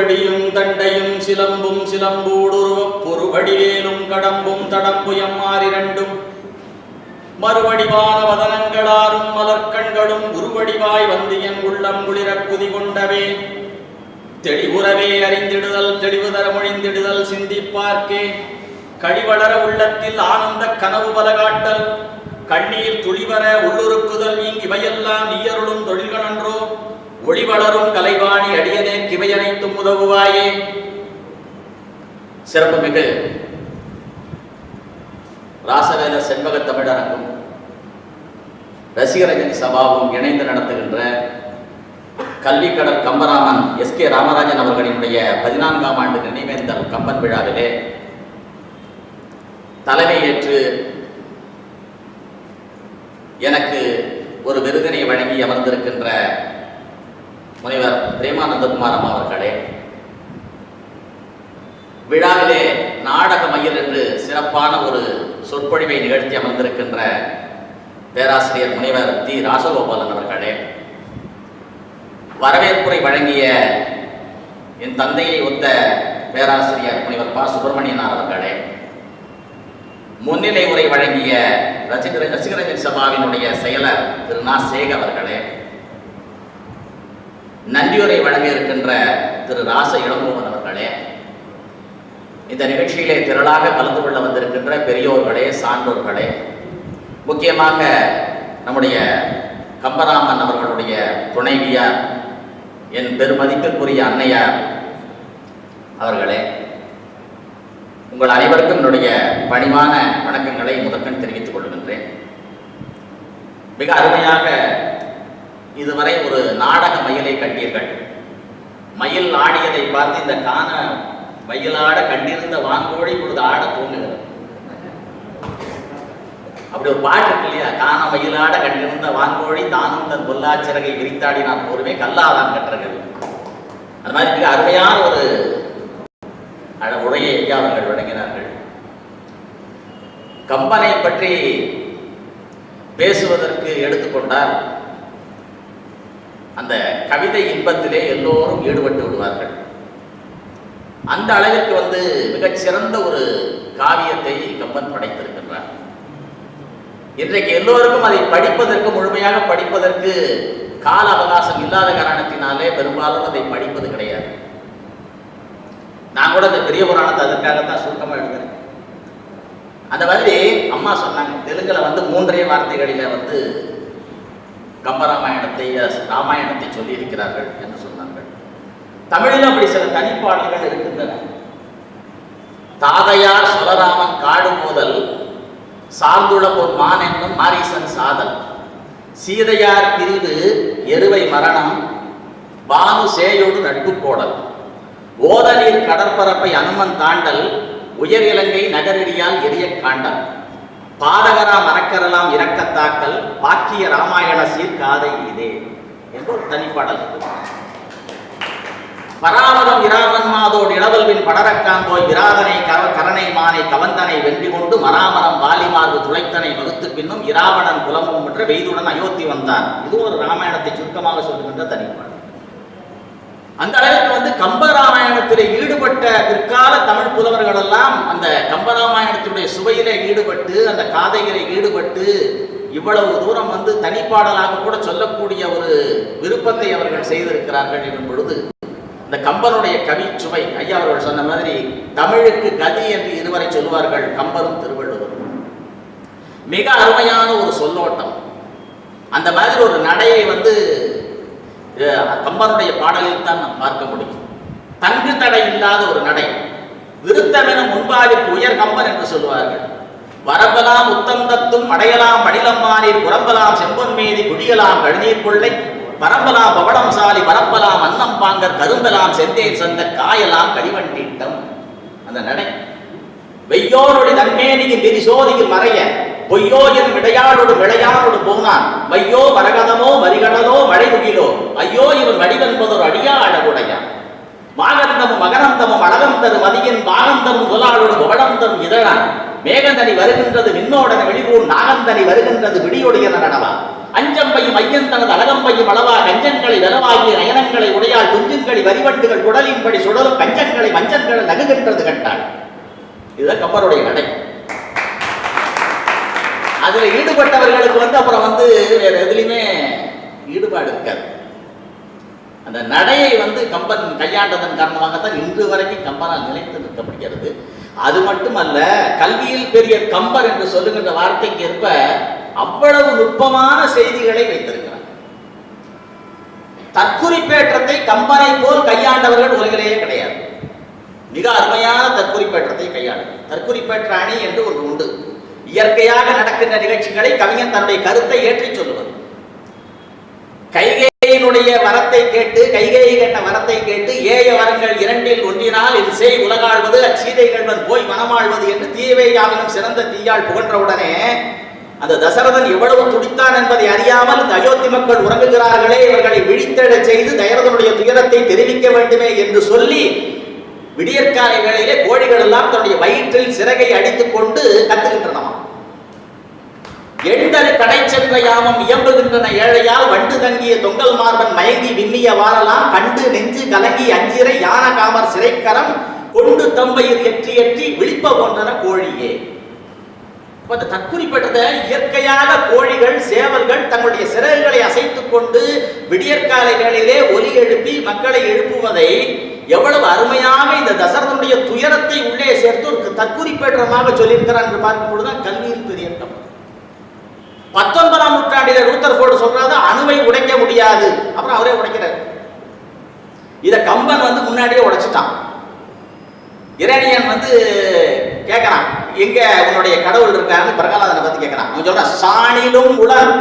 திருவடியும் தண்டையும் சிலம்பும் சிலம்பூடுருவப் பொறுவடிவேலும் கடம்பும் தடம்புயம் மாறிரண்டும். மறுவடிவான வதனங்களாரும் மலர்கண்களும் உருவடிவாய் வந்து என் உள்ளம் குளிரக் குதி கொண்டவே. தெளிவுறவே அறிந்திடுதல் தெளிவு தர மொழிந்திடுதல் சிந்திப்பார்க்கே. கழிவளர உள்ளத்தில் ஆனந்த கனவு பலகாட்டல். கண்ணீர் துளிவர உள்ளுருக்குதல் இவையெல்லாம் நீயருளும் தொழில்களன்றோ ஒளிவளரும் கலைவாணி அடியனே கிவையனைத்தும் உதவுவாயே. சிறப்புமிகு ராசவேல செண்பக தமிழரங்கும் ரசிகரஞ்சனி சபாவும் இணைந்து நடத்துகின்ற கல்விக்கடல் கம்பராமன் எஸ் கே ராமராஜன் அவர்களினுடைய பதினான்காம் ஆண்டு நினைவேந்தல் கம்பன் விழாவிலே தலைமையேற்று எனக்கு ஒரு விருதினை வழங்கி அமர்ந்திருக்கின்ற முனைவர் பிரேமானந்தகுமார் அம்மா அவர்களே விழாவிலே நாடக மையல் என்று சிறப்பான ஒரு சொற்பொழிவை நிகழ்த்தி அமர்ந்திருக்கின்ற பேராசிரியர் முனைவர் தி ராசகோபாலன் அவர்களே வரவேற்புரை வழங்கிய என் தந்தையை ஒத்த பேராசிரியர் முனைவர் பா. சுப்பிரமணியனார் அவர்களே முன்னிலை உரை வழங்கிய ரசிகரஞ்சன் சபாவினுடைய செயலர் திரு. நா. சேக அவர்களே நன்றியுரை வழங்க இருக்கின்ற திரு ராச இளங்கோவன் அவர்களே இந்த நிகழ்ச்சியிலே திரளாக கலந்து கொள்ள வந்திருக்கின்ற பெரியோர்களே சான்றோர்களே முக்கியமாக நம்முடைய கம்பராமன் அவர்களுடைய துணைவியார் என் பெருமதிப்பிற்குரிய அன்னையார் அவர்களே உங்கள் அனைவருக்கும் என்னுடைய பணிவான வணக்கங்களை முதற்கண் தெரிவித்துக் கொள்கின்றேன். மிக அருமையாக இதுவரை ஒரு நாடக மயிலை கண்டீர்கள். மயில் ஆடியதை பார்த்து இந்த காண மயிலாட கண்டிருந்த வான்கோழி பொழுது ஆட தூங்குகிறது அப்படி ஒரு பாட்டு இருக்கு இல்லையா? காண மயிலாட கண்டிருந்த வான்கோழி தானும் தன் பொல்லாச்சிறகை விரித்தாடி நான் போருமே கல்லாதான் கட்டுறது அது மாதிரி மிக அருமையான ஒரு அழ உரையை ஐயா அவர்கள் வழங்கினார்கள். கம்பனை பற்றி பேசுவதற்கு எடுத்துக்கொண்டால் அந்த கவிதை இன்பத்திலே எல்லோரும் ஈடுபட்டு விடுவார்கள். அந்த அளவிற்கு வந்து மிகச்சிறந்த ஒரு காவியத்தை கம்பன் படைத்திருக்கின்றார். இன்றைக்கு எல்லோருக்கும் அதை படிப்பதற்கு முழுமையாக படிப்பதற்கு கால அவகாசம் இல்லாத காரணத்தினாலே பெரும்பாலும் அதை படிப்பது கிடையாது. நான் கூட இந்த பெரிய புராணத்தை அதற்காகத்தான் சுருக்கமாக எழுதுறேன். அந்த மாதிரி அம்மா சொன்னாங்க தெலுங்கில் வந்து மூன்றே வார்த்தைகளில் வந்து கம்பராமாயணத்தை ராமாயணத்தை சொல்லி இருக்கிறார்கள் என்று சொன்னார்கள். தமிழில் அப்படி சில தனிப்பாடல்கள் இருக்கின்றன. தாதையார் சுலராமன் காடு மோதல் சார்ந்துள்ள ஒரு மான் என்னும் மாரீசன் சாதல் சீதையார் பிரிவு எருவை மரணம் பானு சேயோடு நட்பு கோடல் ஓதலில் கடற்பரப்பை அனுமன் தாண்டல் உயர் இலங்கை நகரடியால் எரிய காண்டல். பாடகரா மறக்கரலாம் இரக்கத்தாக்கல் பாக்கிய ராமாயண சீர்காதை இதே என்று ஒரு தனிப்பாடல் பராமரம் இராமன் மாதோடு இளவல்வின் படரக்காந்தோய் விராதனை கர கரணை மானை கவந்தனை வென்றி கொண்டு மராமரம் வாலிமார்பு துளைத்தனை வகுத்து பின்னும் இராவணன் குலமும் என்ற வெய்துடன் அயோத்தி வந்தான். இது ஒரு ராமாயணத்தை சுருக்கமாக சொல்லுகின்ற தனிப்பாடல். அந்த அளவுக்கு வந்து கம்பராமாயணத்தில் ஈடுபட்ட பிற்கால தமிழ் புலவர்கள் எல்லாம் அந்த கம்பராமாயணத்தினுடைய சுவையிலே ஈடுபட்டு அந்த காதையிலே ஈடுபட்டு இவ்வளவு தூரம் வந்து தனிப்பாடலாக கூட சொல்லக்கூடிய ஒரு விருப்பத்தை அவர்கள் செய்திருக்கிறார்கள் என்னும் பொழுது இந்த கம்பனுடைய கவி சுவை ஐயா அவர்கள் சொன்ன மாதிரி தமிழுக்கு கதி என்று இருவரை சொல்வார்கள் கம்பரும் திருவள்ளுவரும். மிக அருமையான ஒரு சொல்லோட்டம். அந்த மாதிரி ஒரு நடையை வந்து கம்பனுடைய பாடலில் தான் நாம் பார்க்க முடியும். தங்கு தடை இல்லாத ஒரு நடை. விருத்தமென முன்பாவிற்கு உயர் கம்பன் என்று சொல்வார்கள் வரம்பலாம் உத்தந்தத்தும் அடையலாம் படிலம்மானீர் புறம்பலாம் செம்பொன் மீதி குடியலாம் கழுநீர் கொள்ளை. பரம்பலாம் பவளம் சாலி பரப்பலாம் அன்னம் பாங்கர் கரும்பலாம் செந்தேன் சந்த காயலாம் கடிவண்டீட்டம் அந்த நடை. வெய்யோருடைய தன்மேனியின் விரிசோதியில் மறைய பொய்யோ என் விடையாளோடு விளையாளோடு போனான். மையோ மரகதமோ மரிகடலோ மழைமுகிலோ ஐயோ இவன் வடிவென்பதொரு அடியா அழகுடையான் மாகந்தமும் மகரந்தமும் அழகந்தரு மதியின் பாகந்தமும் குலாளோடு தரும் இதழான். மேகந்தனி வருகின்றது விண்ணோடன வெளிபூர் நாகந்தனி வருகின்றது விடியொடியன நடவா அஞ்சம்பையும் ஐயன் தனது அழகம்பையும் அளவா கஞ்சங்களை நலவாகிய நயனங்களை உடையால் துஞ்சுங்களை வரிவட்டுகள் குடலின்படி சுடலும் கஞ்சங்களை மஞ்சங்களை நகுகின்றது கண்டாள். இதுதான் கப்பருடைய நடை. அதுல ஈடுபட்டவர்களுக்கு வந்து அப்புறம் வந்து வேற எதுலையுமே ஈடுபாடு இருக்காது. அந்த நடையை வந்து கம்பன் கையாண்டதன் காரணமாகத்தான் இன்று வரைக்கும் கம்பனால் நிலைத்து நிற்கப்படுகிறது. அது மட்டுமல்ல கல்வியில் பெரிய கம்பர் என்று சொல்லுகின்ற வார்த்தைக்கு ஏற்ப அவ்வளவு நுட்பமான செய்திகளை வைத்திருக்கிறார். தற்குறிப்பேற்றத்தை கம்பனை போல் கையாண்டவர்கள் உலகிலேயே கிடையாது. மிக அருமையான தற்குறிப்பேற்றத்தை கையாண்டு தற்குறிப்பேற்ற அணி என்று ஒரு உண்டு. இயற்கையாக நடக்கின்ற நிகழ்ச்சிகளை கவிஞன் தன்னுடைய கருத்தை ஏற்றிச் சொல்லுவது. கைகேயினுடைய வரத்தை கேட்டு கைகேயி கேட்ட வரத்தை கேட்டு ஏய வரங்கள் இரண்டில் ஒன்றினால் இது செய் உலகாழ்வது அச்சீதைகள்வன் போய் மனமாழ்வது என்று தீவையாவிலும் சிறந்த தீயால் புகன்றவுடனே அந்த தசரதன் எவ்வளவு துடித்தான் என்பதை அறியாமல் இந்த அயோத்தி மக்கள் உறங்குகிறார்களே இவர்களை விழித்தெடச் செய்து தயரதனுடைய துயரத்தை தெரிவிக்க வேண்டுமே என்று சொல்லி விடியற்காலை வேளையிலே கோழிகள் எல்லாம் தன்னுடைய வயிற்றில் சிறகை அடித்துக் கொண்டு கத்துகின்றனவாம் எண்டரு கடை சென்ற யாமம் இயம்புகின்றன ஏழையால் வண்டு தங்கிய தொங்கல் மார்பன் மயங்கி விண்ணிய வாரலாம் கண்டு நெஞ்சு கலங்கி அஞ்சிரை யான காமர் சிறைக்கரம் கொண்டு தம்பையில் எற்றி எற்றி விழிப்ப போன்றன கோழியே. அந்த தற்குறிப்பட்டத இயற்கையாக கோழிகள் சேவல்கள் தங்களுடைய சிறகுகளை அசைத்துக் கொண்டு விடியற்காலை வேளையிலே ஒலி எழுப்பி மக்களை எழுப்புவதை எவ்வளவு அருமையாக இந்த தசரதனுடைய துயரத்தை உள்ளே சேர்த்து ஒரு தற்குறிப்பேற்றமாக சொல்லியிருக்கிறார் என்று பார்க்கும் பொழுதுதான் கல்வியின் பெரிய பத்தொன்பதாம் நூற்றாண்டில ரூத்தர் போர்டு சொல்றாரு அணுவை உடைக்க முடியாது. அப்புறம் அவரே உடைக்கிறார். இத கம்பன் வந்து முன்னாடியே உடைச்சிட்டான். இரணியன் வந்து கேட்கறான் எங்க உன்னுடைய கடவுள் இருக்காருன்னு பிரகலாதனை பத்தி கேட்கறான் அவன் சொல்றான் சாணிலும் உலர்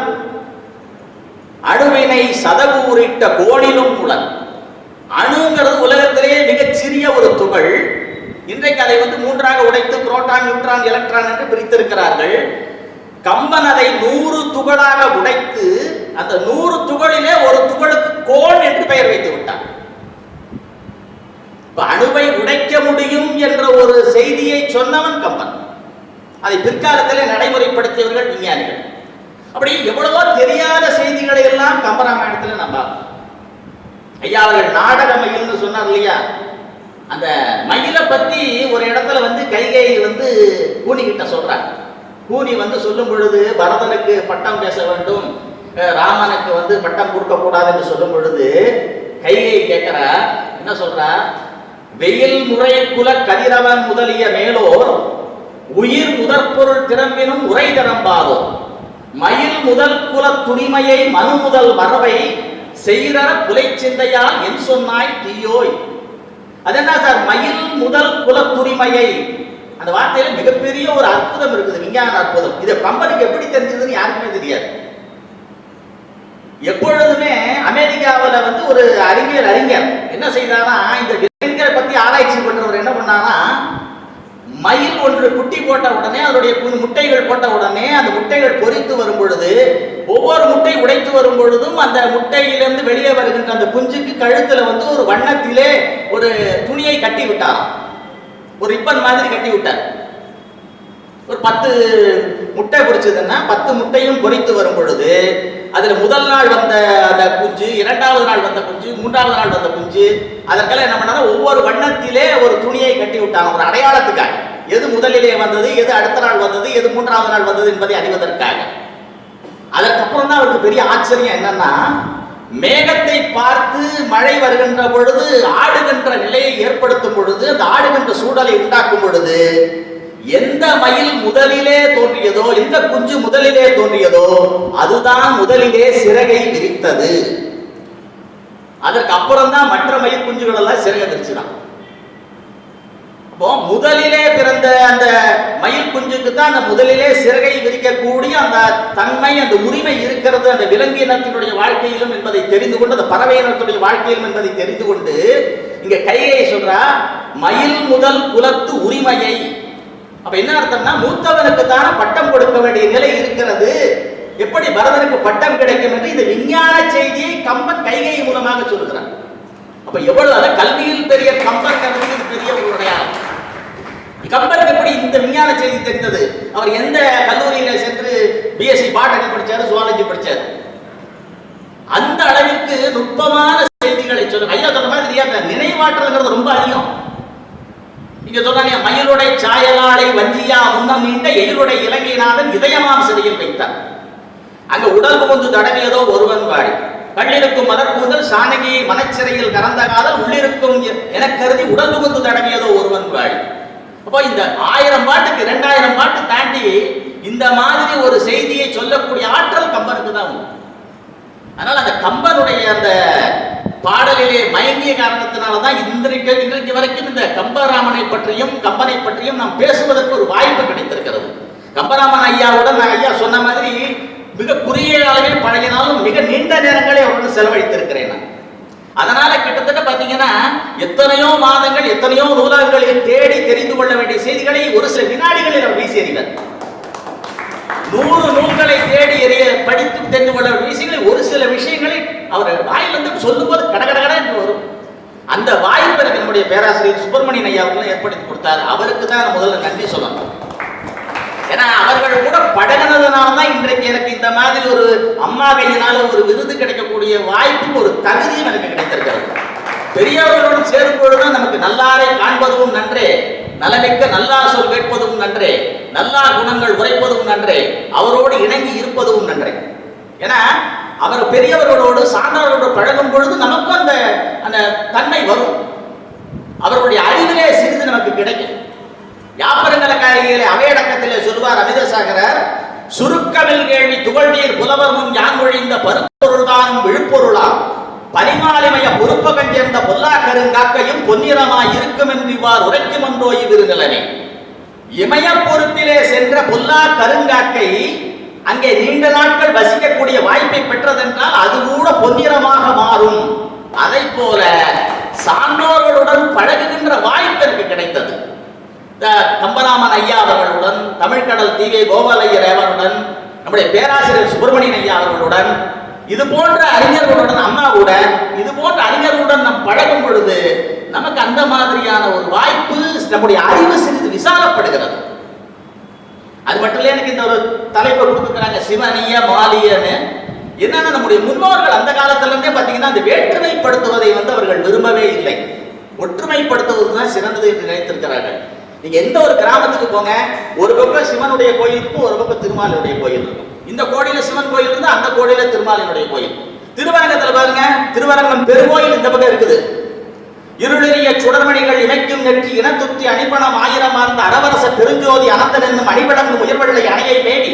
அணுவினை சதகூரிட்ட கோணிலும் உலர். அணுங்கிறது உலகத்திலேயே மிகச்சிறிய ஒரு துகள். இன்றைக்கு அதை வந்து மூன்றாக உடைத்து புரோட்டான் நியூட்ரான் எலக்ட்ரான் என்று பிரித்திருக்கிறார்கள். கம்பன் அதை நூறு துகளாக உடைத்து அந்த நூறு துகளிலே ஒரு துகளுக்கு கோன் என்று பெயர் வைத்து விட்டார். அணுவை உடைக்க முடியும் என்ற ஒரு செய்தியை சொன்னவன் கம்பன். அதை பிற்காலத்திலே நடைமுறைப்படுத்தியவர்கள் விஞ்ஞானிகள். அப்படி எவ்வளவோ தெரியாத செய்திகளை எல்லாம் கம்பராமாயணத்தில் நம்ம ஐயா அவர்கள் நாடக மயில்னு சொன்னார் இல்லையா? அந்த மயிலை பத்தி ஒரு இடத்துல வந்து கைகை வந்து கூனி சொல்றாங்க. கூனி வந்து சொல்லும் பொழுது பரதனுக்கு பட்டம் பேச வேண்டும். ராமனுக்கு வந்து பட்டம் கொடுக்க கூடாதுன்னு சொல்லும் பொழுது கைகை கேட்கிற என்ன சொல்ற? வெயில் முறை குல கதிரவன் முதலிய மேலோர் உயிர் முதற்பொருள் திறம்பினும் உரை திறம்பாதோ மயில் முதல் குல துணிமையை மனு முதல் மரபை செய்கிற புலை சிந்தையால் என் சொன்னாய் தீயோய். அது என்ன சார்? மயில் முதல் குல துரிமையை அந்த வார்த்தையில மிகப்பெரிய ஒரு அற்புதம் இருக்குது விஞ்ஞான அற்புதம். இது பம்பனுக்கு எப்படி தெரிஞ்சதுன்னு யாருக்குமே தெரியாது. எப்பொழுதுமே அமெரிக்காவில் வந்து ஒரு அறிவியல் அறிஞர் என்ன செய்தாரா இந்த விலங்குகளை பத்தி ஆராய்ச்சி பண்றவர் என்ன பண்ணாரா மயில் ஒன்று குட்டி போட்ட உடனே அதனுடைய கு- முட்டைகள் போட்ட உடனே அந்த முட்டைகள் பொரித்து வரும் பொழுது ஒவ்வொரு முட்டை உடைத்து வரும் பொழுதும் அந்த முட்டையிலிருந்து வெளியே வருகின்ற அந்த குஞ்சுக்கு கழுத்துல வந்து ஒரு வண்ணத்திலே ஒரு துணியை கட்டி விட்டாராம். ஒரு ரிப்பன் மாதிரி கட்டி விட்டார். ஒரு பத்து முட்டை பொரிச்சதுன்னா பத்து முட்டையும் பொரித்து வரும் பொழுது அதில் முதல் நாள் வந்த அந்த குஞ்சு இரண்டாவது நாள் வந்த குஞ்சு மூன்றாவது நாள் வந்த குஞ்சு அதற்கெல்லாம் என்ன பண்ணாங்க? ஒவ்வொரு வண்ணத்திலே ஒரு துணியை கட்டி விட்டாங்க. ஒரு அடையாளத்துக்காக. எது முதலிலே வந்தது எது அடுத்த நாள் வந்தது எது மூன்றாவது நாள் வந்தது என்பதை அறிவதற்காக. அதற்கப்புறம் தான் அவருக்கு பெரிய ஆச்சரியம் என்னன்னா மேகத்தை பார்த்து மழை வருகின்ற பொழுது ஆடுகின்ற நிலையை ஏற்படுத்தும் பொழுது அந்த ஆடுகின்ற சூழலை உண்டாக்கும் பொழுது எந்த மயில் முதலிலே தோன்றியதோ எந்த குஞ்சு முதலிலே தோன்றியதோ அதுதான் முதலிலே சிறகை விரித்தது. அதற்கு அப்புறம் தான் மற்ற மயில் குஞ்சுகள் எல்லாம் சிறகை விரிச்சுதான். இப்போ முதலிலே பிறந்த அந்த மயில் குஞ்சுக்கு தான் அந்த முதலிலே சிறகை விரிக்கக்கூடிய அந்த தன்மை அந்த உரிமை இருக்கிறது அந்த விலங்கு இனத்தினுடைய வாழ்க்கையிலும் என்பதை தெரிந்து கொண்டு அந்த பறவை இனத்துடைய வாழ்க்கையிலும் என்பதை தெரிந்து கொண்டு இங்க கையை சொல்றா மயில் முதல் குலத்து உரிமையை. அப்ப என்ன அர்த்தம்னா மூத்தவனுக்கு தானே பட்டம் கொடுக்க வேண்டிய நிலை இருக்கிறது. எப்படி பரதனுக்கு பட்டம் கிடைக்கும் என்று இந்த விஞ்ஞான செய்தியை கம்பன் கைகை மூலமாக சொல்கிறார் அப்ப எவ்வளவு அத கல்வியில் பெரிய கம்பன் கல்வி பெரிய ஒரு கம்பருக்கு எப்படி இந்த விஞ்ஞான செய்தி தெரிந்தது. அவர் எந்த கல்லூரியில சென்று பிஎஸ்சி பாட்டனி படிச்சாரு சுவாலஜி படிச்சாரு? அந்த அளவிற்கு நுட்பமான செய்திகளை ஐயா சொன்ன மாதிரி அந்த நினைவாற்றல்ங்கிறது ரொம்ப அதிகம். இங்க சொல்றாங்க மயிலுடை சாயலாடை வஞ்சியா முன்னம் நீண்ட எயிலுடைய இலங்கைநாதன் இதயமாம் சிறையில் வைத்தார். அங்க உடல் புகுந்து தடவியதோ ஒருவன் வாடி. கண்ணிருக்கும் மலர் கூந்தல் சாணகியை மனச்சிறையில் கறந்த காதல் உள்ளிருக்கும் என கருதி உடல் புகுந்து தடவியதோ ஒருவன் வாடி. அப்போ இந்த ஆயிரம் பாட்டுக்கு ரெண்டாயிரம் பாட்டு தாண்டி இந்த மாதிரி ஒரு செய்தியை சொல்லக்கூடிய ஆற்றல் கம்பனுக்கு தான் உண்டு. அந்த கம்பனுடைய அந்த பாடலிலே மயங்கிய காரணத்தினால தான் இன்றைக்கு இன்றைக்கு வரைக்கும் இந்த கம்பராமனை பற்றியும் கம்பனை பற்றியும் நாம் பேசுவதற்கு ஒரு வாய்ப்பு கிடைத்திருக்கிறது. கம்பராமன் ஐயாவுடன் நான் ஐயா சொன்ன மாதிரி மிக குறுகிய அளவில் பழகினாலும் மிக நீண்ட நேரங்களே அவருடன் செலவழித்திருக்கிறேன் நான். அதனால கிட்டத்தட்ட பாத்தீங்கன்னா எத்தனையோ மாதங்கள் எத்தனையோ நூலகங்களில் தேடி தெரிந்து கொள்ள வேண்டிய செய்திகளை ஒரு சில வினாடிகளில் அவர் வீசியறிவர் நூறு நூல்களை தேடி எறிய படித்து தெரிந்து கொள்ள வேண்டிய விஷயங்களை ஒரு சில விஷயங்களை அவர் வாயிலிருந்து சொல்லும்போது கடகடகட என்று வரும். அந்த வாய்ப்பு எனக்கு நம்முடைய பேராசிரியர் சுப்பிரமணியன் ஐயாவுக்கு ஏற்படுத்தி கொடுத்தார். அவருக்கு தான் முதல்ல நன்றி சொல்லணும். ஏன்னா அவர்கள் கூட பழகினதுனால தான் இன்றைக்கு எனக்கு இந்த மாதிரி ஒரு அம்மா கையினால ஒரு விருது கிடைக்கக்கூடிய வாய்ப்பும் ஒரு தகுதியும் எனக்கு கிடைத்திருக்கிறது. பெரியவர்களோடு சேரும் பொழுதுதான் நமக்கு நல்லாரை காண்பதும் நன்றே நலமிக்க நல்லா சொல் கேட்பதும் நன்றே நல்லா குணங்கள் உரைப்பதும் நன்றே அவரோடு இணங்கி இருப்பதும் நன்றே. ஏன்னா அவர் பெரியவர்களோடு சான்றவர்களோடு பழகும் பொழுது நமக்கும் அந்த அந்த தன்மை வரும். அவர்களுடைய அறிவிலே சிறிது நமக்கு கிடைக்கும். யாப்பரங்கலக்காரிகளை அவையடக்கத்திலே சொல்வார் அமிதசாகரர் சுருக்கமில் கேள்வி துகள் நீர் புலவர் முன் யாங்கொழிந்த பருப்பொருள்தானும் விழுப்பொருளாம். பரிமாலிமய பொறுப்ப சேர்ந்த பொல்லா கருங்காக்கையும் பொன்னிறமாய் இருக்கும் என்று இவ்வாறு உரைக்கும் என்றோ இவ்விருநிலனே இமய பொறுப்பிலே சென்ற பொல்லா கருங்காக்கை அங்கே நீண்ட நாட்கள் வசிக்கக்கூடிய வாய்ப்பை பெற்றதென்றால் அது கூட பொன்னிறமாக மாறும். அதை போல சான்றோர்களுடன் பழகுகின்ற வாய்ப்பு எனக்கு கிடைத்தது. கம்பராமன் ஐயா அவர்களுடன் தமிழ்கடல் தீவை கோபாலையர் அவருடன் நம்முடைய பேராசிரியர் சுப்பிரமணியன் ஐயா அவர்களுடன் இது போன்ற அறிஞர்களுடன் அம்மாவுடன் இது போன்ற அறிஞர்களுடன் நாம் பழகும் பொழுது நமக்கு அந்த மாதிரியான ஒரு வாய்ப்பு நம்முடைய அறிவு சிறிது விசாலப்படுகிறது. அது மட்டும் இல்ல எனக்கு இந்த ஒரு தலைப்பை கொடுத்துருக்காங்க சிவனிய மாலியன்னு. என்னன்னா நம்முடைய முன்னோர்கள் அந்த காலத்துல இருந்தே பாத்தீங்கன்னா அந்த வேற்றுமைப்படுத்துவதை வந்து அவர்கள் விரும்பவே இல்லை. ஒற்றுமைப்படுத்துவது தான் சிறந்தது என்று நினைத்திருக்கிறார்கள். நீங்க எந்த ஒரு கிராமத்துக்கு போங்க ஒரு பக்கம் சிவனுடைய கோயில் இருக்கும் ஒரு பக்கம் திருமாலுடைய கோயில் இருக்கும். இந்த கோடியில சிவன் கோயில் இருந்தா அந்த கோடியில திருமாலினுடைய கோயில் திருவரங்கத்துல பாருங்க திருவரங்கம் பெருங்கோயில் இந்த பக்கம் இருக்குது. இருளெறிய சுடர்மணிகள் இமைக்கும் நெற்றி இனத்துத்தி அணிபணம் ஆயிரம் ஆர்ந்த அரவரச பெருஞ்சோதி அனந்தன் என்னும் அணிபடங்கு உயர்வெள்ளை அணையை மேடி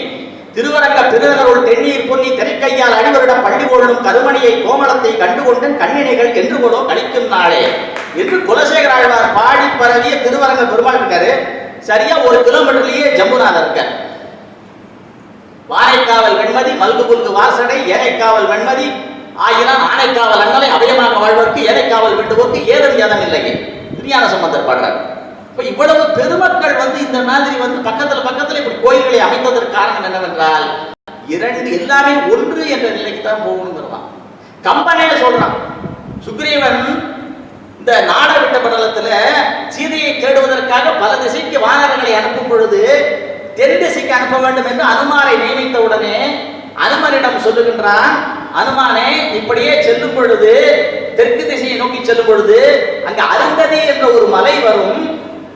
திருவரங்க பெருநகருள் தென்னீர் பொன்னி திரைக்கையால் அடிவரிடம் பள்ளி கொள்ளும் கருமணியை கோமலத்தை கண்டுகொண்டன் கண்ணினைகள் என்று கொடோ கழிக்கும் நாளே என்று குலசேகர ஆழ்வார் பாடி பரவிய திருவரங்க பெருமாள் இருக்காரு. சரியா ஒரு கிலோமீட்டர்லயே ஜம்புநாதர் இருக்க வாரைக்காவல் வெண்மதி மல்கு புல்கு வாசடை ஏனைக்காவல் வெண்மதி ஆயிரம் ஆனைக்காவல் அண்ணலை அபயமாக வாழ்வதற்கு ஏனைக்காவல் வேண்டுவோருக்கு ஏதும் ஏதம் இல்லையே திருஞான சம்பந்தர் பாடுறார். இப்போ இவ்வளவு பெருமக்கள் வந்து இந்த மாதிரி வந்து பக்கத்துல பக்கத்துல இப்படி கோயில்களை அமைத்ததற்கு காரணம் என்னவென்றால் இரண்டு எல்லாமே ஒன்று என்ற நிலைக்கு தான் போகணுங்கிறான் கம்பனே சொல்றான் சுக்ரீவன் இந்த நாடவிட்ட படலத்துல சீதையை தேடுவதற்காக பல திசைக்கு வானரங்களை அனுப்பும் பொழுது தென் திசைக்கு அனுப்ப வேண்டும் என்று அனுமாரை நியமித்த உடனே அனுமனிடம் சொல்லுகின்றான் அனுமானே இப்படியே செல்லும் பொழுது தெற்கு திசையை நோக்கி செல்லும் பொழுது அங்க அருந்ததி என்ற ஒரு மலை வரும்.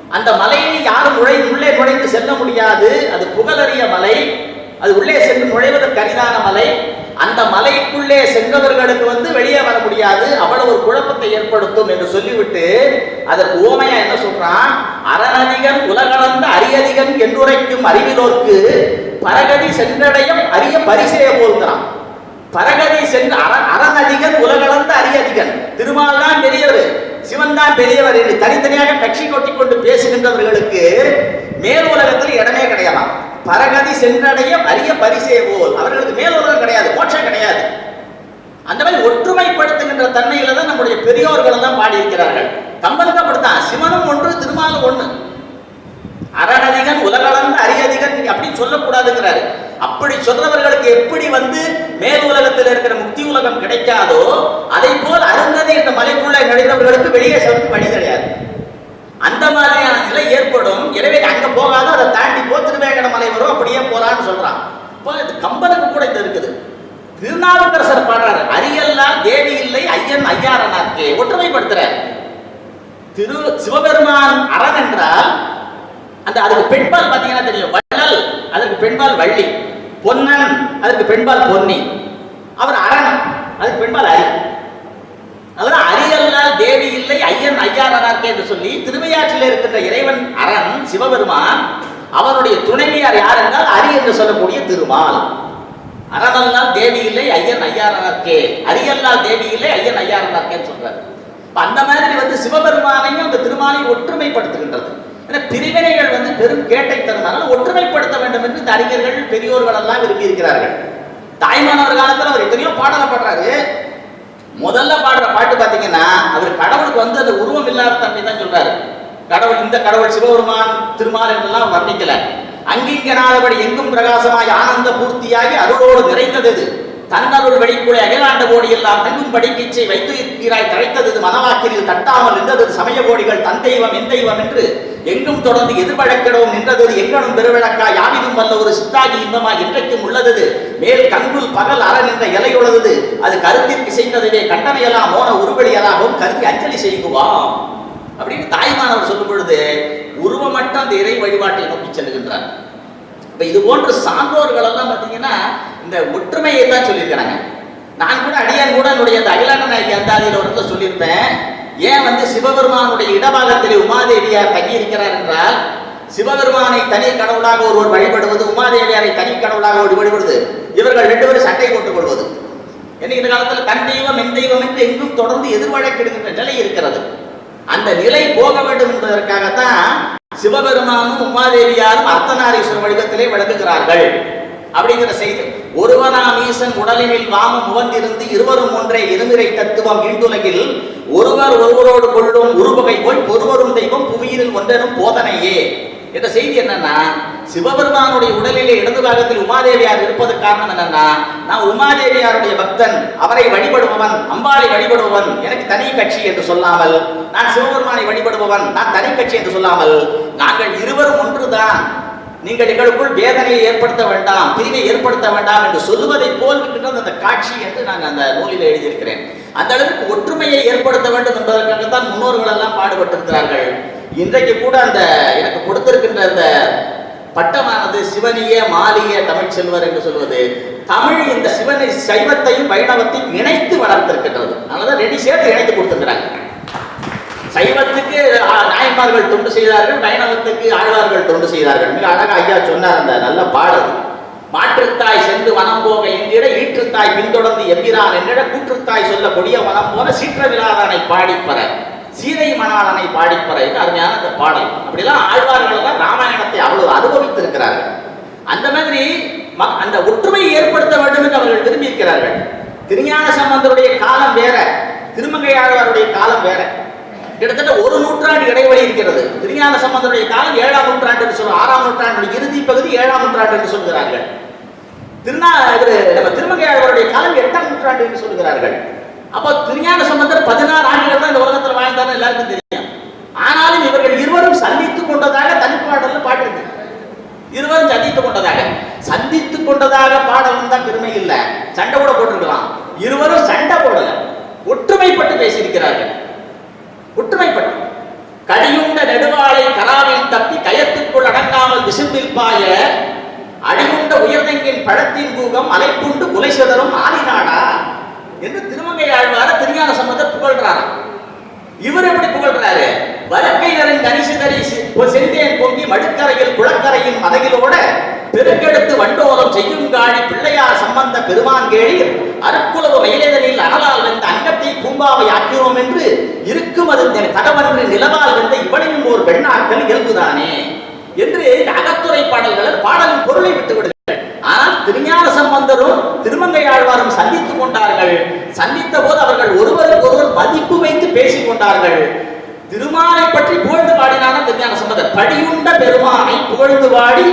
அந்த மலையை யாரும் நுழை உள்ளே நுழைந்து செல்ல முடியாது. அது புகழறிய மலை. அது உள்ளே சென்று நுழைவதற்கு அரிதான மலை. அந்த மலைக்குள்ளே சென்றவர்களுக்கு வந்து வெளியே வர முடியாது. அவ்வளவு ஒரு குழப்பத்தை ஏற்படுத்தும் என்று சொல்லிவிட்டு அதற்கு ஓமையா என்ன சொல்றான்? அறநதிகன் உலகளந்த அரியதிகன் என்றுரைக்கும் அறிவிலோர்க்கு பரகதி சென்றடையும் அரிய பரிசே போல்கிறான். பரகதி சென்று அற அறநதிகன் உலகளந்த அரியதிகன். திருமால் தான் பெரியவர் சிவன் தான் பெரியவர் என்று தனித்தனியாக கட்சி கொட்டி கொண்டு பேசுகின்றவர்களுக்கு மேல் உலகத்தில் இடமே கிடையாதாம் பரகதி சென்றடைய அரிய பரிசே போல். அவர்களுக்கு மேல் உலகம் கிடையாது மோட்சம் கிடையாது. அந்த மாதிரி ஒற்றுமைப்படுத்துகின்ற தன்மையில தான் நம்முடைய பெரியோர்கள் எல்லாம் பாடியிருக்கிறார்கள். கம்பனுக்கு அப்படித்தான். சிவனும் ஒன்று திருமாலும் ஒன்று அறநதிகன் உலகளந்த அரியதிகன் அப்படின்னு சொல்லக்கூடாதுங்கிறாரு. அப்படி சொன்னவர்களுக்கு எப்படி வந்து மேல் உலகத்தில் இருக்கிற முக்தி உலகம் கிடைக்காதோ அதை போல் அருந்ததி இந்த மலைக்குள்ளே நுழைந்தவர்களுக்கு வெளியே செல்வது வழி கிடையாது. அந்த மாதிரியான நிலை ஏற்படும். எனவே அங்க போகாத அதை தாண்டி போ திருவேங்கட மலை வரும் அப்படியே போறான்னு சொல்றான். இப்போ இது கம்பனுக்கு கூட இது இருக்குது. திருநாவுக்கரசர் பாடுறாரு அரியல்லா தேவி இல்லை ஐயன் ஐயாரனார்க்கே ஒற்றுமைப்படுத்துற திரு சிவபெருமான் அரண் என்றால் அந்த அதுக்கு பெண்பால் பாத்தீங்கன்னா தெரியும் வள்ளல் அதற்கு பெண்பால் வள்ளி. பொன்னன் அதற்கு பெண்பால் பொன்னி. அவர் அரண் அதுக்கு பெண்பால் அரி. அதனால அரியல்லால் தேவி இல்லை ஐயன் ஐயாரனார்க்கே என்று சொல்லி திருவையாற்றில் இருக்கின்ற இறைவன் அரண் சிவபெருமான் அவருடைய துணைவியார் யார் என்றால் அரி என்று சொல்லக்கூடிய திருமால். அரணல்லால் தேவி இல்லை ஐயன் ஐயாரனார்க்கே. அரியல்லால் தேவி இல்லை ஐயன் ஐயாரனார்க்கேன்னு சொல்றாரு. அந்த மாதிரி வந்து சிவபெருமானையும் அந்த திருமாலையும் ஒற்றுமைப்படுத்துகின்றது. பிரிவினைகள் வந்து பெரும் கேட்டை தருமானால் ஒற்றுமைப்படுத்த வேண்டும் என்று இந்த அறிஞர்கள் பெரியோர்கள் எல்லாம் விரும்பி இருக்கிறார்கள் தாய்மானவர் காலத்தில் அவர் எத்தனையோ பாடலை பாடுறாரு. முதல்ல பாடுற பாட்டு பாத்தீங்கன்னா அவர் கடவுளுக்கு வந்து அந்த உருவம் இல்லாத தன்மை தான் சொல்றாரு. கடவுள் இந்த கடவுள் சிவபெருமான் திருமால் என்றெல்லாம் வர்ணிக்கல. அங்கிங்கனாதபடி எங்கும் பிரகாசமாய் ஆனந்த பூர்த்தியாகி அருளோடு நிறைந்தது தன்னருள் வெளிக்குளை அகிலாண்ட கோடி எல்லாம் தங்கும் படிப்பீச்சை வைத்து இருக்கிறாய் தழைத்தது இது தட்டாமல் நின்றது சமய கோடிகள் தன் தெய்வம் என் தெய்வம் என்று எங்கும் தொடர்ந்து எதிர்வழக்கிடவும் நின்றது எங்கனும் பெருவிளக்கா யாவிதும் வல்ல ஒரு சித்தாகி இன்பமா இன்றைக்கும் உள்ளது மேல் கங்குல் பகல் அற நின்ற இலையுள்ளது அது கருத்திற்கு செய்ததுவே கண்டனையெல்லாம் மோன உருவெளியலாகவும் கருதி அஞ்சலி செய்குவாம் அப்படின்னு தாய்மானவர் சொல்லும் பொழுது மட்டும் அந்த இறை வழிபாட்டை நோக்கி செல்கின்றார் இப்ப இது போன்ற சான்றோர்கள் எல்லாம் பாத்தீங்கன்னா இந்த ஒற்றுமையை தான் சொல்லியிருக்கிறாங்க. நான் கூட அடியான் கூட என்னுடைய அந்த அகிலாண்ட நாயகி அதில் ஒரு சொல்லியிருப்பேன் ஏன் வந்து சிவபெருமானுடைய இடபாகத்திலே உமாதேவியார் தங்கியிருக்கிறார் என்றால் சிவபெருமானை தனி கடவுளாக ஒருவர் வழிபடுவது உமாதேவியாரை தனி கடவுளாக ஒரு வழிபடுவது இவர்கள் ரெண்டு பேரும் சட்டை போட்டுக் கொள்வது. ஏன்னா இந்த காலத்தில் தன் தெய்வம் என் தெய்வம் என்று எங்கும் தொடர்ந்து எதிர்வழக்கிடுகின்ற நிலை இருக்கிறது. அந்த நிலை போக வேண்டும் என்பதற்காகத்தான் சிவபெருமானும் உமாதேவியாரும் அர்த்தநாரீஸ்வரர் வடிவத்திலே விளக்குகிறார்கள். அப்படிங்கிற செய்தி. ஒருவனாம் ஈசன் உடலினில் வாமம் முவந்திருந்து இருவரும் ஒன்றே இருமிறை தத்துவம் ஈண்டுலகில் ஒருவர் ஒருவரோடு கொள்ளும் உருவகை போல் ஒருவரும் தெய்வம் புவியினில் ஒன்றெனும் போதனையே. என்ற செய்தி என்னன்னா சிவபெருமானுடைய உடலிலே இடது பாகத்தில் உமாதேவியார் இருப்பது காரணம் என்னன்னா நான் உமாதேவியாருடைய பக்தன் அவரை வழிபடுபவன் அம்பாளை வழிபடுபவன் எனக்கு தனி கட்சி என்று சொல்லாமல் நான் சிவபெருமானை வழிபடுபவன் நான் தனி கட்சி என்று சொல்லாமல் நாங்கள் இருவரும் ஒன்றுதான். நீங்கள் எங்களுக்குள் வேதனையை ஏற்படுத்த வேண்டாம் பிரிவை ஏற்படுத்த வேண்டாம் என்று சொல்லுவதை போல் இருக்கின்றது அந்த காட்சி என்று நான் அந்த நூலில் எழுதியிருக்கிறேன். அந்த அளவுக்கு ஒற்றுமையை ஏற்படுத்த வேண்டும் என்பதற்காகத்தான் முன்னோர்கள் எல்லாம் பாடுபட்டிருக்கிறார்கள். இன்றைக்கு கூட அந்த எனக்கு கொடுத்திருக்கின்ற அந்த பட்டமானது சிவனிய மாலிய தமிழ் செல்வர் என்று சொல்வது தமிழ் இந்த சிவனை சைவத்தையும் வைணவத்தையும் இணைத்து வளர்த்திருக்கின்றது. அதனால ரெண்டு சேர்த்து இணைத்து கொடுத்திருக்கிறாங்க. சைவத்துக்கு நாயன்மார்கள் தொண்டு செய்தார்கள் வைணவத்துக்கு ஆழ்வார்கள் தொண்டு செய்தார்கள். மிக அழகா ஐயா சொன்னார் அந்த நல்ல பாடல். மாற்றுத்தாய் சென்று வனம் போக என்கிற ஈற்றுத்தாய் பின்தொடர்ந்து எம்பிரான் என்கிற கூற்றுத்தாய் சொல்ல கொடிய வனம் போல சீற்றவிலாதனை பாடிப்பற சீதை மணாளனை பாடிப்பற என்று அருமையான அந்த பாடல். அப்படிலாம் ஆழ்வார்கள் தான் ராமாயணத்தை அவ்வளவு அனுபவித்திருக்கிறார்கள். அந்த மாதிரி அந்த ஒற்றுமையை ஏற்படுத்த வேண்டும் என்று அவர்கள் விரும்பியிருக்கிறார்கள். திருஞான சம்பந்தருடைய காலம் வேற திருமங்கையாழ்வாருடைய காலம் வேற. கிட்டத்தட்ட ஒரு நூற்றாண்டு இடைவெளி இருக்கிறது. திருஞான சம்பந்தருடைய காலம் ஏழாம் நூற்றாண்டு என்று சொல்லுவோம் ஆறாம் நூற்றாண்டு இறுதி பகுதி ஏழாம் நூற்றாண்டு என்று சொல்கிறார்கள். திருநா இது நம்ம திருமங்கையாழ்வாருடைய காலம் எட்டாம் நூற்றாண்டு என்று சொல்கிறார்கள். அப்போ திருஞான சம்பந்தர் பதினாறு ஆண்டுகள் தான் இந்த உலகத்தில் வாழ்ந்தாரு எல்லாருக்கும் தெரியும். ஆனாலும் இவர்கள் இருவரும் சந்தித்துக் கொண்டதாக தனிப்பாடல்ல பாட்டு இருவரும் சந்தித்துக் கொண்டதாக. பாடலின் பொருளை விட்டு விடுங்கள் ஆனால் திருஞான சம்பந்தரும் திருமங்கையாழ்வாரும் சந்தித்துக் கொண்டார்கள். சந்தித்த போது அவர்கள் ஒருவருக்கு ஒருவர் மதிப்பு வைத்து பேசிக் கொண்டார்கள். திருமாலை பற்றி புகழ்ந்து பாடினான திருஞான சம்பந்தர். படியுண்ட பெருமானை புகழ்ந்து பாடி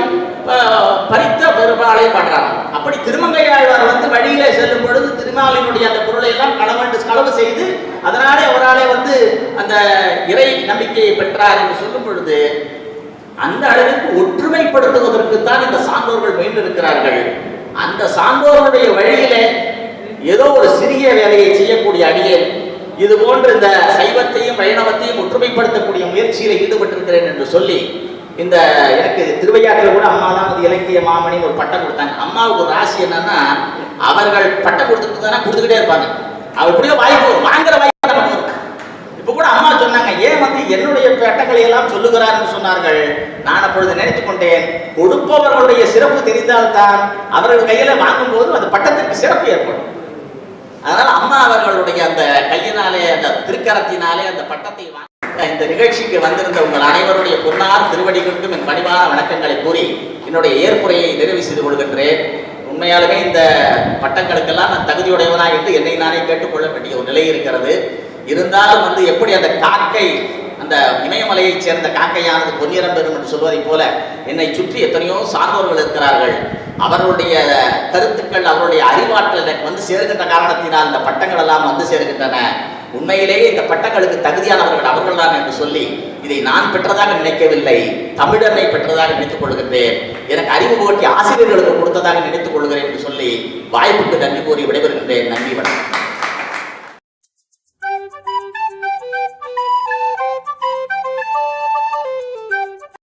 அஹ், பறித்த பெருமாளை பாடுறாங்க. அப்படி திருமங்கை ஆழ்வார் வந்து வழியிலே செல்லும் பொழுது திருமாலினுடைய அந்த பொருளை எல்லாம் களவண்டு களவு செய்து அதனாலே அவராலே வந்து அந்த இறை நம்பிக்கையை பெற்றார் என்று சொல்லும் பொழுது அந்த அளவிற்கு ஒற்றுமைப்படுத்துவதற்கு தான் இந்த சான்றோர்கள் முயன்றிருக்கிறார்கள். அந்த சான்றோர்களுடைய வழியிலே ஏதோ ஒரு சிறிய வேலையை செய்யக்கூடிய அடியே இது போன்ற இந்த சைவத்தையும் வைணவத்தையும் ஒற்றுமைப்படுத்தக்கூடிய முயற்சியில் ஈடுபட்டிருக்கிறேன் என்று சொல்லி இந்த எனக்கு திருவையாற்றில் கூட அம்மா தான் வந்து இலக்கிய மாமணின்னு ஒரு பட்டம் கொடுத்தாங்க. அம்மாவுக்கு ஒரு ராசி என்னன்னா அவர்கள் பட்டம் கொடுத்துட்டு தானே கொடுத்துக்கிட்டே இருப்பாங்க. அவர் எப்படியோ வாய்ப்பு வாங்குற வாய்ப்பு நமக்கு இப்ப கூட அம்மா சொன்னாங்க ஏன் வந்து என்னுடைய பட்டங்களை எல்லாம் சொல்லுகிறார் என்று சொன்னார்கள். நான் அப்பொழுது நினைத்துக் கொண்டேன் கொடுப்பவர்களுடைய சிறப்பு தெரிந்தால்தான் அவர்கள் கையில வாங்கும்போது அந்த பட்டத்திற்கு சிறப்பு ஏற்படும். அதனால அம்மா அவர்களுடைய அந்த கையினாலே அந்த திருக்கரத்தினாலே அந்த பட்டத்தை வாங்க இந்த நிகழ்ச்சிக்கு வந்திருந்த உங்கள் அனைவருடைய பொன்னார் திருவடிகளுக்கும் என் பணிவான வணக்கங்களை கூறி என்னுடைய ஏற்புரையை நிறைவு செய்து கொள்கின்றேன். உண்மையாலுமே இந்த பட்டங்களுக்கெல்லாம் நான் தகுதியுடையவனாயிட்டு என்னை நானே கேட்டுக்கொள்ள வேண்டிய ஒரு நிலை இருக்கிறது. இருந்தாலும் வந்து எப்படி அந்த காக்கை அந்த இமயமலையைச் சேர்ந்த காக்கையானது பொன்னிறம் பெறும் என்று சொல்வதைப் போல என்னை சுற்றி எத்தனையோ சார்ந்தவர்கள் இருக்கிறார்கள். அவர்களுடைய கருத்துக்கள் அவருடைய அறிவாற்றல் எனக்கு வந்து சேர்கின்ற காரணத்தினால் இந்த பட்டங்கள் எல்லாம் வந்து சேர்கின்றன. உண்மையிலேயே இந்த பட்டங்களுக்கு தகுதியானவர்கள் அவர்கள்தான் என்று சொல்லி இதை நான் பெற்றதாக நினைக்கவில்லை தமிழனை பெற்றதாக நினைத்துக் கொள்கின்றேன். எனக்கு அறிவு போட்டி ஆசிரியர்களுக்கு கொடுத்ததாக நினைத்துக் கொள்கிறேன் என்று சொல்லி வாய்ப்புக்கு நன்றி கூறி விடைபெறுகின்றேன். நன்றி வணக்கம்.